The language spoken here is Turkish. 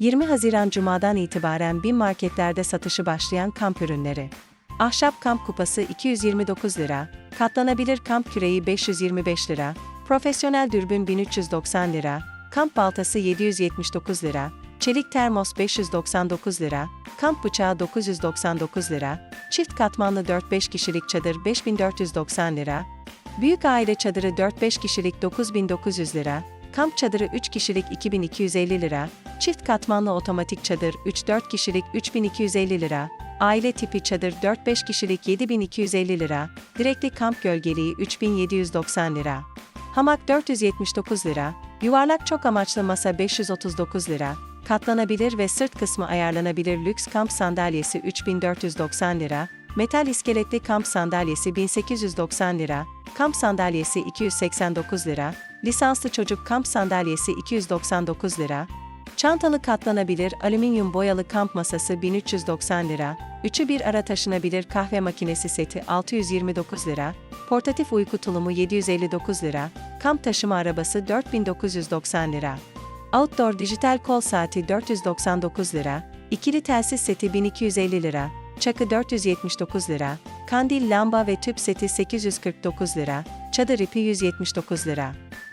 20 Haziran Cuma'dan itibaren bin marketlerde satışı başlayan kamp ürünleri. Ahşap kamp kupası 229 lira, katlanabilir kamp küreği 525 lira, profesyonel dürbün 1390 lira, kamp baltası 779 lira, çelik termos 599 lira, kamp bıçağı 999 lira, çift katmanlı 4-5 kişilik çadır 5490 lira, büyük aile çadırı 4-5 kişilik 9900 lira, kamp çadırı 3 kişilik 2250 lira, çift katmanlı otomatik çadır 3-4 kişilik 3250 lira, aile tipi çadır 4-5 kişilik 7250 lira, direkli kamp gölgeliği 3790 lira. Hamak 479 lira, yuvarlak çok amaçlı masa 539 lira, katlanabilir ve sırt kısmı ayarlanabilir lüks kamp sandalyesi 3490 lira, metal iskeletli kamp sandalyesi 1890 lira, kamp sandalyesi 289 lira, lisanslı çocuk kamp sandalyesi 299 lira, çantalı katlanabilir alüminyum boyalı kamp masası 1390 lira, üçü bir ara taşınabilir kahve makinesi seti 629 lira, portatif uyku tulumu 759 lira, kamp taşıma arabası 4990 lira. Outdoor dijital kol saati 499 lira, ikili telsiz seti 1250 lira, çakı 479 lira, kandil lamba ve tüp seti 849 lira, çadır ipi 179 lira.